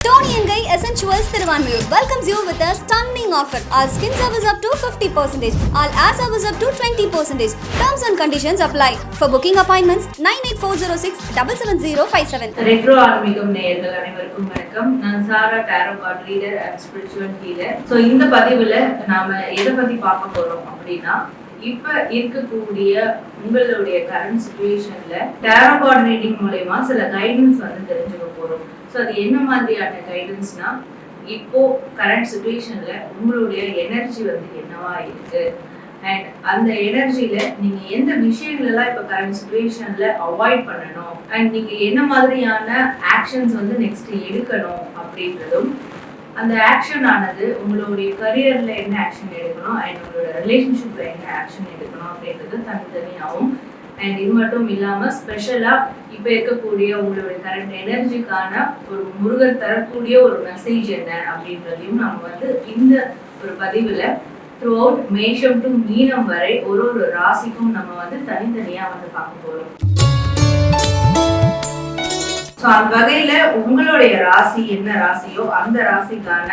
தோணியங்கை essentials Thiruvanmiyur welcomes you with stunning offer all skin service up to fifty percentage all as service up to twenty percentage terms and conditions apply for booking appointments nine eight four zero six double seven zero five seven retro ஆன்மீகம் நேயர்கள் அனைவருக்கும் வணக்கம் நான் Sara tarot card reader and spiritual healer so இந்த பதிவில் நாம எதை பற்றி பார்க்க போகிறோம் அப்படின்னா இப்போ இருக்கக்கூடிய உங்களுடைய கரண்ட் சுச்சுவேஷனில் டேரோ கார்ட் ரீடிங் மூலயமா சில கைடன்ஸ் வந்து தெரிஞ்சுக்க போகிறோம் ஸோ அது என்ன மாதிரியான கைடன்ஸ்னா இப்போ கரண்ட் சுச்சுவேஷன்ல உங்களுடைய எனர்ஜி வந்து என்னவா இருக்கு? அண்ட் அந்த எனர்ஜியில நீங்க எந்த விஷயங்கள்லாம் இப்போ கரண்ட் சுச்சுவேஷன்ல அவாய்ட் பண்ணணும்? அண்ட் நீங்க என்ன மாதிரியான ஆக்ஷன்ஸ் வந்து நெக்ஸ்ட் எடுக்கணும் அப்படின்றதும் அந்த ஆக்ஷன் ஆனது உங்களுடைய கரியர்ல என்ன ஆக்ஷன் எடுக்கணும்? அண்ட் உங்களோட ரிலேஷன்ஷிப்ல என்ன ஆக்ஷன் எடுக்கணும் அப்படின்றது தனித்தனியாகவும் அண்ட் இது மட்டும் இல்லாம ஸ்பெஷலாக இப்ப இருக்கக்கூடிய உங்களுடைய கரண்ட் எனர்ஜிக்கான ஒரு முருகர் தரக்கூடிய ஒரு மெசேஜ் என்ன அப்படின்றதையும் நம்ம வந்து இந்த ஒரு பதிவுல த்ரூ அவுட் மேஷம் டு மீனம் வரை ஒரு ஒரு ராசிக்கும் நம்ம வந்து தனித்தனியா வந்து பார்க்க போறோம். ஸோ அந்த வகையில உங்களுடைய ராசி என்ன ராசியோ அந்த ராசிக்கான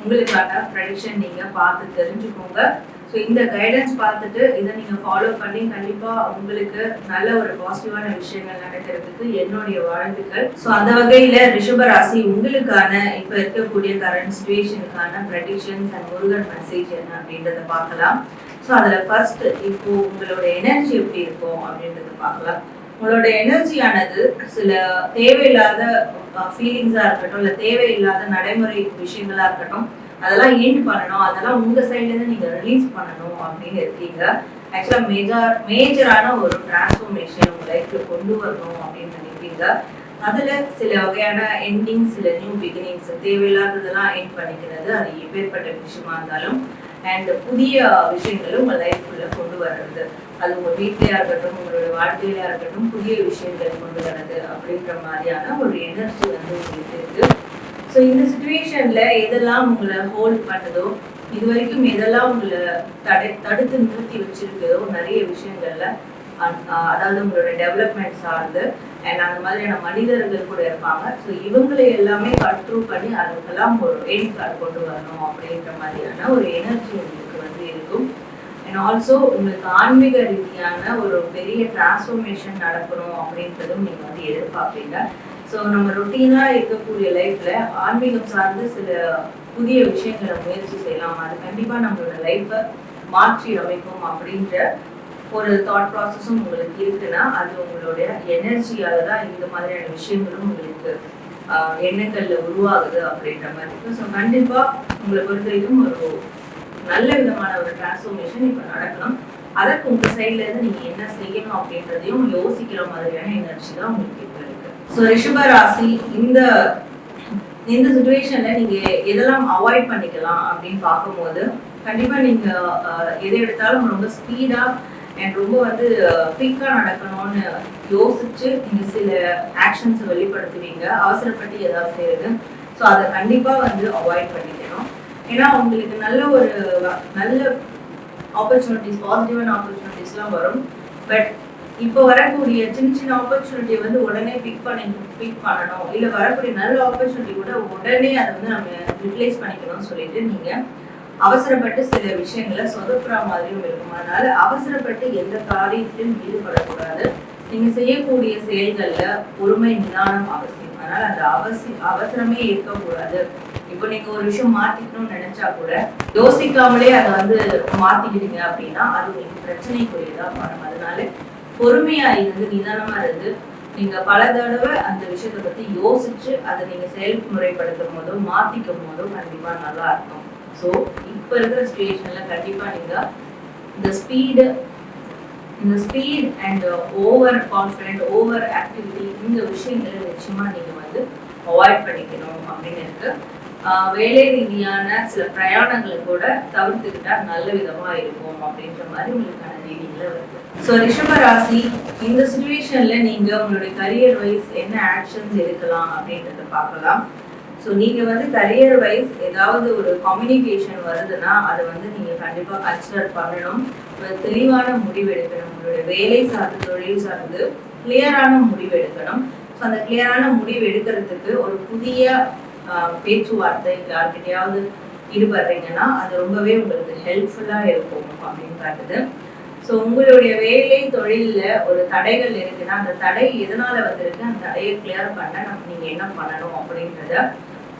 உங்களுக்கான ப்ரடிக்ஷன் நீங்க பார்த்து தெரிஞ்சுக்கோங்க. ஸோ இந்த கைடன்ஸ் பார்த்துட்டு இதை நீங்க ஃபாலோ பண்ணி கண்டிப்பா உங்களுக்கு நல்ல ஒரு பாசிட்டிவான விஷயங்கள் நடக்கிறதுக்கு என்னுடைய வாழ்த்துக்கள். ஸோ அந்த வகையில ரிஷபராசி உங்களுக்கான இப்ப இருக்கக்கூடிய கரண்ட் சுச்சுவேஷனுக்கான ப்ரெடிக்ஷன்ஸ் அண்ட் முருகன் மெசேஜ் என்ன அப்படின்றத பார்க்கலாம். ஸோ அதுல ஃபர்ஸ்ட் இப்போ உங்களோட எனர்ஜி எப்படி இருக்கும் அப்படின்றத பார்க்கலாம். உங்களோட எனர்ஜியானது சில தேவையில்லாத ஃபீலிங்ஸா இருக்கட்டும் இல்ல தேவையில்லாத நடைமுறை விஷயங்களா இருக்கட்டும் அதெல்லாம் ஏன் பண்ணணும்? அதெல்லாம் உங்க சைட்ல இருந்து நீங்க ரிலீஸ் பண்ணணும் அப்படின்னு இருக்கீங்க. ஆக்சுவலா மேஜர் மேஜரான ஒரு டிரான்ஸ்ஃபர்மேஷன் உங்க லைஃப்ல கொண்டு வரணும் அப்படின்னு நினைப்பீங்க. அதுல சில வகையான எண்டிங் சில நியூ பிகினிங்ஸ் தேவையில்லாததெல்லாம் எண்ட் பண்ணிக்கிறது அது எப்பேற்பட்ட விஷயமா இருந்தாலும் அண்ட் புதிய விஷயங்களும் உங்க லைஃப்குள்ள கொண்டு வர்றது. அது உங்க வீட்லயா இருக்கட்டும் உங்களோட வாழ்க்கையிலயா இருக்கட்டும் புதிய விஷயங்கள் கொண்டு வர்றது அப்படின்ற மாதிரியான ஒரு எனர்ஜி வந்து உங்களுக்கு இருக்கு. ஸோ இந்த சுச்சுவேஷன்ல எதெல்லாம் உங்களை ஹோல்ட் பண்ணுதோ இது வரைக்கும் எதெல்லாம் உங்களை தடை தடுத்து நிறுத்தி வச்சிருக்கிறதோ நிறைய விஷயங்கள்ல அதாவது உங்களோட டெவலப்மெண்ட் சார்ந்து அண்ட் அந்த மாதிரியான மனிதர்கள் கூட இருப்பாங்க. ஸோ இவங்களை எல்லாமே கண்ட்ரோல் பண்ணி அதுக்கெல்லாம் ஒரு எய்ட் கார்டு கொண்டு வரணும் அப்படின்ற மாதிரியான ஒரு எனர்ஜி உங்களுக்கு வந்து இருக்கும். அண்ட் ஆல்சோ உங்களுக்கு ஆன்மீக ரீதியான ஒரு பெரிய டிரான்ஸ்ஃபர்மேஷன் நடக்கணும் அப்படின்றதும் நீங்கள் வந்து எதிர்பார்ப்பீங்க. ஸோ நம்ம ரொட்டீனாக இருக்கக்கூடிய லைஃப்பில் ஆன்மீகம் சார்ந்து சில புதிய விஷயங்களை முயற்சி செய்யலாம். அது கண்டிப்பாக நம்மளோட லைஃப்பை மாற்றி அமைக்கும் அப்படின்ற ஒரு தாட் ப்ராசஸும் உங்களுக்கு இருக்குன்னா அது உங்களுடைய எனர்ஜியால தான் இந்த மாதிரியான விஷயங்களும் உங்களுக்கு எண்ணங்களில் எண்ணங்கள்ல உருவாகுது அப்படின்ற மாதிரி இருக்கு. ஸோ கண்டிப்பா உங்களை பொறுத்த வரைக்கும் ஒரு நல்ல விதமான ஒரு டிரான்ஸ்ஃபர்மேஷன் இப்போ நடக்கணும். அதற்கு உங்க சைட்ல இருந்து நீங்க என்ன செய்யணும் அப்படின்றதையும் யோசிக்கிற மாதிரியான எனர்ஜி தான் உங்களுக்கு இருக்கு. ஸோ ரிஷப ராசி இந்த இந்த சுச்சுவேஷன்ல நீங்க எதெல்லாம் அவாய்ட் பண்ணிக்கலாம் அப்படின்னு பார்க்கும்போது கண்டிப்பா நீங்க எதை எடுத்தாலும் ரொம்ப ஸ்பீடா அண்ட் ரொம்ப வந்து குயிக்காக நடக்கணும்னு யோசிச்சு நீங்க சில ஆக்ஷன்ஸ் வெளிப்படுத்துவீங்க. அவசரப்பட்டு ஏதாவது செய்யுது ஸோ அதை கண்டிப்பா வந்து அவாய்ட் பண்ணிக்கணும். ஏன்னா உங்களுக்கு நல்ல ஒரு நல்ல ஆப்பர்ச்சுனிட்டிஸ் பாசிட்டிவான ஆப்பர்ச்சுனிட்டிஸ்லாம் வரும். பட் இப்போ வரக்கூடிய சின்ன சின்ன ஆப்பர்ச்சுனிட்டி வந்து உடனே பிக் பண்ணி பிக் பண்ணணும். இல்லை வரக்கூடிய நல்ல ஆப்பர்ச்சுனிட்டி கூட உடனே அதை வந்து நம்ம ரிப்ளேஸ் பண்ணிக்கணும்னு சொல்லிட்டு நீங்க அவசரப்பட்டு சில விஷயங்களை சொதப்புற மாதிரியும் இருக்கும். அதனால அவசரப்பட்டு எந்த காரியத்திலும் ஈடுபடக்கூடாது. நீங்க செய்யக்கூடிய செயல்கள்ல பொறுமை நிதானம் அவசியம். அதனால அந்த அவசி அவசரமே இருக்கக்கூடாது. இப்போ நீங்க ஒரு விஷயம் மாத்திக்கணும்னு நினைச்சா கூட யோசிக்காமலே அதை வந்து மாத்திக்கிட்டீங்க அப்படின்னா அது உங்களுக்கு பிரச்சனைக்குரியதா மாறும். அதனால பொறுமையா இருந்து நிதானமா இருந்து நீங்க பல தடவை அந்த விஷயத்தை பத்தி யோசிச்சு அதை நீங்க செயல்முறைப்படுத்தும் போதோ மாத்திக்கும் போதோ கண்டிப்பா நல்லா இருக்கும். ஸோ இப்ப இருக்கிற சுச்சுவேஷன்ல கண்டிப்பா நீங்க இந்த ஸ்பீடு இந்த speed and over confident over activity இந்த விஷயங்களை நிச்சயமா நீங்க வந்து அவாய்ட் பண்ணிக்கணும் அப்படின்னு இருக்கு. வேலை ரீதியான சில பிரயாணங்களை கூட தவிர்த்துக்கிட்டா நல்ல விதமா இருக்கும் அப்படின்ற மாதிரி உங்களுக்கான ரீதிகளை வருது. ஸோ ரிஷப ராசி இந்த சுச்சுவேஷன்ல நீங்க உங்களுடைய கரியர் வைஸ் என்ன ஆக்ஷன்ஸ் எடுக்கலாம் அப்படின்றத பார்க்கலாம். ஸோ நீங்க வந்து கரியர் வைஸ் ஏதாவது ஒரு கம்யூனிகேஷன் வருதுன்னா அதை வந்து நீங்க கண்டிப்பா கன்சிடர் பண்ணணும். ஒரு தெளிவான முடிவு எடுக்கணும். உங்களுடைய வேலை சார்ந்து தொழில் சார்ந்து கிளியரான முடிவு எடுக்கணும். ஸோ அந்த கிளியரான முடிவு எடுக்கிறதுக்கு ஒரு புதிய ஆஹ், பேச்சுவார்த்தை யார்கிட்டயாவது ஈடுபடுறீங்கன்னா அது ரொம்பவே உங்களுக்கு ஹெல்ப்ஃபுல்லா இருக்கும் அப்படின்னு காட்டுது ஸோ உங்களுடைய வேலை தொழில்ல ஒரு தடைகள் இருக்குன்னா அந்த தடை எதனால வந்திருக்கு? அந்த தடையை கிளியர் பண்ண நம்ம நீங்க என்ன பண்ணணும் அப்படின்றத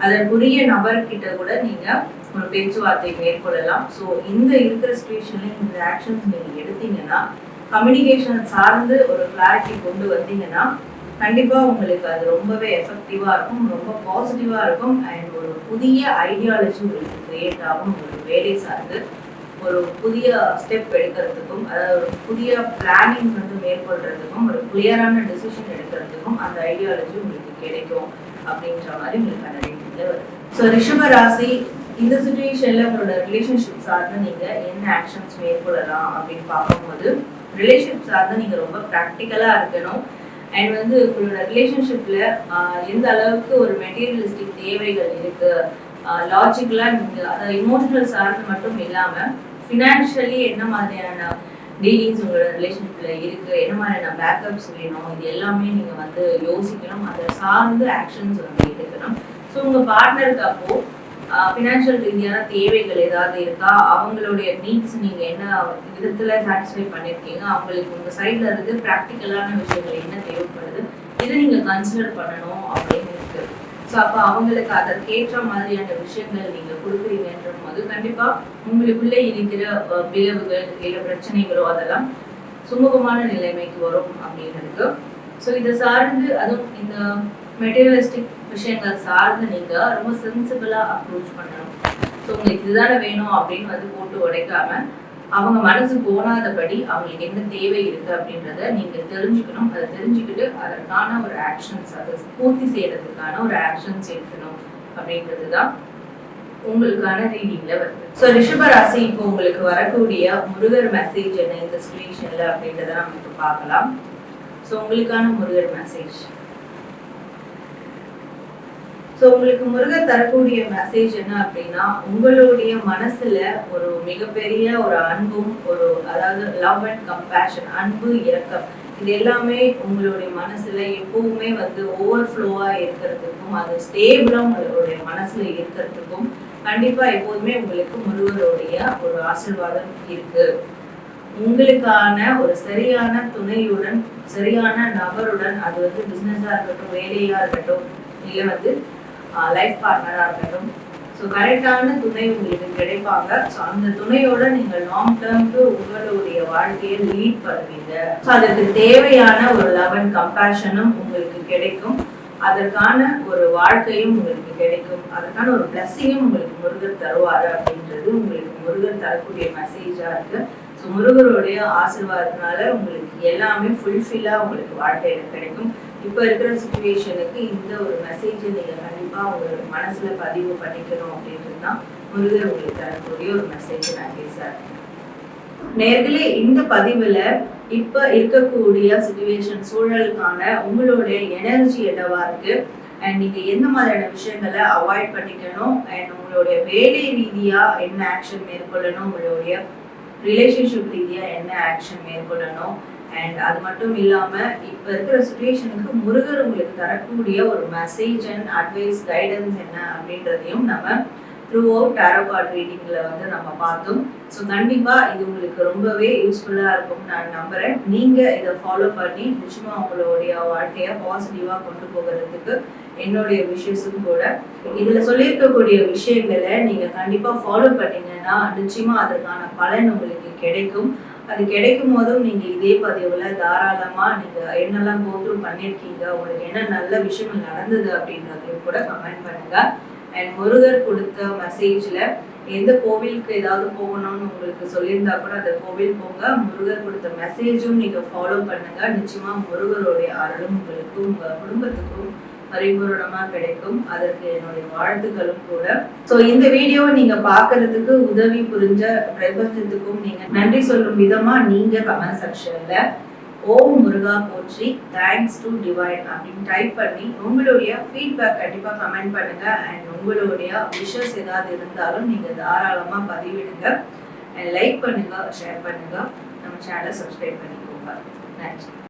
அதற்குரிய நபர்கிட்ட கூட நீங்க ஒரு பேச்சுவார்த்தை மேற்கொள்ளலாம். ஸோ இந்த இருக்கிற சுச்சுவேஷன்ல இந்த ஆக்ஷன்ஸ் நீங்க எடுத்தீங்கன்னா கம்யூனிகேஷன் சார்ந்து ஒரு கிளாரிட்டி கொண்டு வந்தீங்கன்னா கண்டிப்பா உங்களுக்கு அது ரொம்பவே எஃபெக்டிவா இருக்கும் ரொம்ப பாசிட்டிவா இருக்கும். அண்ட் ஒரு புதிய ஐடியாலஜி உங்களுக்கு கிரியேட் ஆகும் ஒரு வேலை சார்ந்து. ஒரு புதிய ஸ்டெப் எடுக்கிறதுக்கும் அதாவது ஒரு புதிய பிளானிங் வந்து மேற்கொள்றதுக்கும் ஒரு கிளியரான டிசிஷன் எடுக்கிறதுக்கும் அந்த ஐடியாலஜி உங்களுக்கு கிடைக்கும் அப்படின்ற மாதிரி உங்களுக்கு அந்த ரேட்டிங்ல வருது ஸோ ரிஷப ராசி இந்த சுச்சுவேஷன்ல உங்களோட ரிலேஷன்ஷிப் சார்ந்து நீங்க என்ன ஆக்ஷன்ஸ் மேற்கொள்ளலாம் அப்படின்னு பார்க்கும்போது ரிலேஷன்ஷிப் சார்ந்து நீங்க ரொம்ப ப்ராக்டிக்கலா இருக்கணும். அண்ட் வந்து உங்களோட ரிலேஷன்ஷிப்ல எந்த அளவுக்கு ஒரு மெட்டீரியலிஸ்டிக் தேவைகள் இருக்கு லாஜிக்கலா நீங்க அதாவது இமோஷனல் சார்ந்து மட்டும் இல்லாம ஃபினான்ஷியலி என்ன மாதிரியான டீலிங்ஸ் உங்களோட ரிலேஷன்ஷிப்ல இருக்கு? என்ன மாதிரியான பேக்கப்ஸ் வேணும்? இது எல்லாமே நீங்க வந்து யோசிக்கணும். அதை சார்ந்து ஆக்ஷன்ஸ் வந்து எடுக்கணும். ஸோ உங்க பார்ட்னருக்கு அப்போ ஃபினான்ஷியல் ரீதியான தேவைகள் ஏதாவது இருக்கா? அவங்களுடைய நீட்ஸ் நீங்க என்ன விதத்துல சாட்டிஸ்ஃபை பண்ணிருக்கீங்க? அவங்களுக்கு உங்க சைட்ல இருந்து ப்ராக்டிக்கலான விஷயங்கள் என்ன தேவைப்படுது? இதை நீங்க கன்சிடர் பண்ணணும் அப்படின்னு ஸோ அப்போ அவங்களுக்கு அதற்கேற்ற மாதிரியான விஷயங்கள் நீங்க கொடுக்குறீங்கன்ற போது கண்டிப்பா உங்களுக்குள்ளே இருக்கிற அஹ், விளைவுகள் இல்லை பிரச்சனைகளோ அதெல்லாம் சுமூகமான நிலைமைக்கு வரும் அப்படிங்கிறது ஸோ இதை சார்ந்து அதுவும் இந்த மெட்டீரியலிஸ்டிக் விஷயங்கள் சார்ந்து நீங்க ரொம்ப சென்சிபிளா அப்ரோச் பண்ணணும். ஸோ உங்களுக்கு இதுதானே வேணும் அப்படின்னு வந்து போட்டு உடைக்காம அவங்க மனசு போனாதபடி அவங்களுக்கு என்ன தேவை இருக்கு அப்படின்றத நீங்க தெரிஞ்சுக்கணும். அதை தெரிஞ்சுக்கிட்டு அதற்கான ஒரு ஆக்ஷன்ஸ் அதை பூர்த்தி செய்யறதுக்கான ஒரு ஆக்ஷன்ஸ் எடுக்கணும் அப்படின்றது தான் உங்களுக்கான ரீடிங்ல வருது. ஸோ ரிஷபராசி இப்போ உங்களுக்கு வரக்கூடிய முருகர் மெசேஜ் என்ன? இந்த சுச்சுவேஷன்ல அப்படின்றத நம்ம இப்போ பார்க்கலாம். ஸோ உங்களுக்கான முருகர் மெசேஜ் ஸோ உங்களுக்கு முருகர் தரக்கூடிய மெசேஜ் என்ன அப்படின்னா உங்களுடைய மனசுல ஒரு மிகப்பெரிய ஒரு அன்பும் ஒரு அதாவது லவ் அண்ட் கம்பேஷன் அன்பு இரக்கம் இது எல்லாமே உங்களுடைய மனசுல எப்பவுமே வந்து ஓவர் ஃப்ளோவா இருக்கிறதுக்கும் அது ஸ்டேபிளா உங்களுடைய மனசுல இருக்கிறதுக்கும் கண்டிப்பா எப்போதுமே உங்களுக்கு முருகருடைய ஒரு ஆசீர்வாதம் இருக்கு. உங்களுக்கான ஒரு சரியான துணையுடன் சரியான நபருடன் அது வந்து பிசினஸா இருக்கட்டும் வேலையா இருக்கட்டும் இல்லை வந்து லைஃப் பார்ட்னராக இருக்கட்டும். ஸோ கரெக்டான துணை உங்களுக்கு கிடைப்பாங்க. ஸோ அந்த துணையோட நீங்க லாங் டேர்ம்க்கு உங்களுடைய வாழ்க்கையை லீட் பண்ணுவீங்க. ஸோ அதற்கு தேவையான ஒரு லவ் அண்ட் கம்பேஷனும் உங்களுக்கு கிடைக்கும். அதற்கான ஒரு வாழ்க்கையும் உங்களுக்கு கிடைக்கும். அதற்கான ஒரு பிளஸ்ஸிங்கும் உங்களுக்கு முருகர் தருவார் அப்படின்றது உங்களுக்கு முருகர் தரக்கூடிய மெசேஜாக இருக்கு. ஸோ முருகருடைய ஆசிர்வாதத்தினால உங்களுக்கு எல்லாமே ஃபுல்ஃபில்லா உங்களுக்கு வாழ்க்கையில் கிடைக்கும். இப்போ இருக்கிற சுச்சுவேஷனுக்கு இந்த ஒரு மெசேஜ் நீங்க கண்டிப்பா உங்களோட மனசுல பதிவு பண்ணிக்கணும் அப்படின்றது தான் முருகர் உங்களுக்கு தரக்கூடிய ஒரு மெசேஜ் நன்றி சார் நேர்களே இந்த பதிவுல இப்ப இருக்கக்கூடிய சுச்சுவேஷன் சூழலுக்கான உங்களுடைய எனர்ஜி என்னவா இருக்கு? அண்ட் நீங்க எந்த மாதிரியான விஷயங்களை அவாய்ட் பண்ணிக்கணும்? அண்ட் உங்களுடைய வேலை ரீதியா என்ன ஆக்ஷன் மேற்கொள்ளணும்? உங்களுடைய ரிலேஷன்ஷிப் ரீதியா என்ன ஆக்ஷன் மேற்கொள்ளணும்? அண்ட் அது மட்டும் இல்லாமல் இப்போ இருக்கிற சுச்சுவேஷனுக்கு முருகர் உங்களுக்கு தரக்கூடிய ஒரு மெசேஜ் அண்ட் அட்வைஸ் கைடன்ஸ் என்ன அப்படின்றதையும் நம்ம த்ரூ அவுட் டேரோ கார்ட் ரீடிங்ல வந்து நம்ம பார்த்தோம். ஸோ கண்டிப்பாக இது உங்களுக்கு ரொம்பவே யூஸ்ஃபுல்லாக இருக்கும். நான் நம்புகிறேன் நீங்கள் இதை ஃபாலோ பண்ணி நிச்சயமாக உங்களுடைய வாழ்க்கையை பாசிட்டிவாக கொண்டு போகிறதுக்கு என்னுடைய விஷயஸும் கூட. இதில் சொல்லியிருக்கக்கூடிய விஷயங்களை நீங்கள் கண்டிப்பாக ஃபாலோ பண்ணீங்கன்னா நிச்சயமாக அதற்கான பலன் உங்களுக்கு கிடைக்கும். அது கிடைக்கும் போதும் நீங்கள் இதே பதிவில் தாராளமாக நீங்கள் என்னெல்லாம் கோத்ரூ பண்ணியிருக்கீங்க உங்களுக்கு என்ன நல்ல விஷயங்கள் நடந்தது அப்படின்றதையும் கூட கமெண்ட் பண்ணுங்கள் அண்ட் முருகர் கொடுத்த மெசேஜில் எந்த கோவிலுக்கு ஏதாவது போகணும்னு உங்களுக்கு சொல்லியிருந்தா கூட அந்த கோவில் போங்க. முருகர் கொடுத்த மெசேஜும் நீங்கள் ஃபாலோ பண்ணுங்கள் நிச்சயமாக முருகருடைய அருளும் உங்களுக்கும் உங்கள் குடும்பத்துக்கும் பரிபூரணமா கிடைக்கும். அதற்கு என்னுடைய வாழ்த்துக்களும் கூட. சோ இந்த வீடியோவை நீங்க பாக்குறதுக்கு உதவி புரிஞ்ச பிரபஞ்சத்துக்கும் நீங்க நன்றி சொல்லும் விதமா நீங்க கமெண்ட் செக்ஷன்ல ஓம் முருகா போற்றி. தேங்க்ஸ் டு டிவைன் அப்படின்னு டைப் பண்ணி உங்களுடைய ஃபீட்பேக் கண்டிப்பா கமெண்ட் பண்ணுங்க. அண்ட் உங்களுடைய விஷஸ் ஏதாவது இருந்தாலும் நீங்க தாராளமா பதிவிடுங்க. அண்ட் லைக் பண்ணுங்க ஷேர் பண்ணுங்க. நம்ம சேனலை சப்ஸ்கிரைப் பண்ணிக்கோங்க. நன்றி.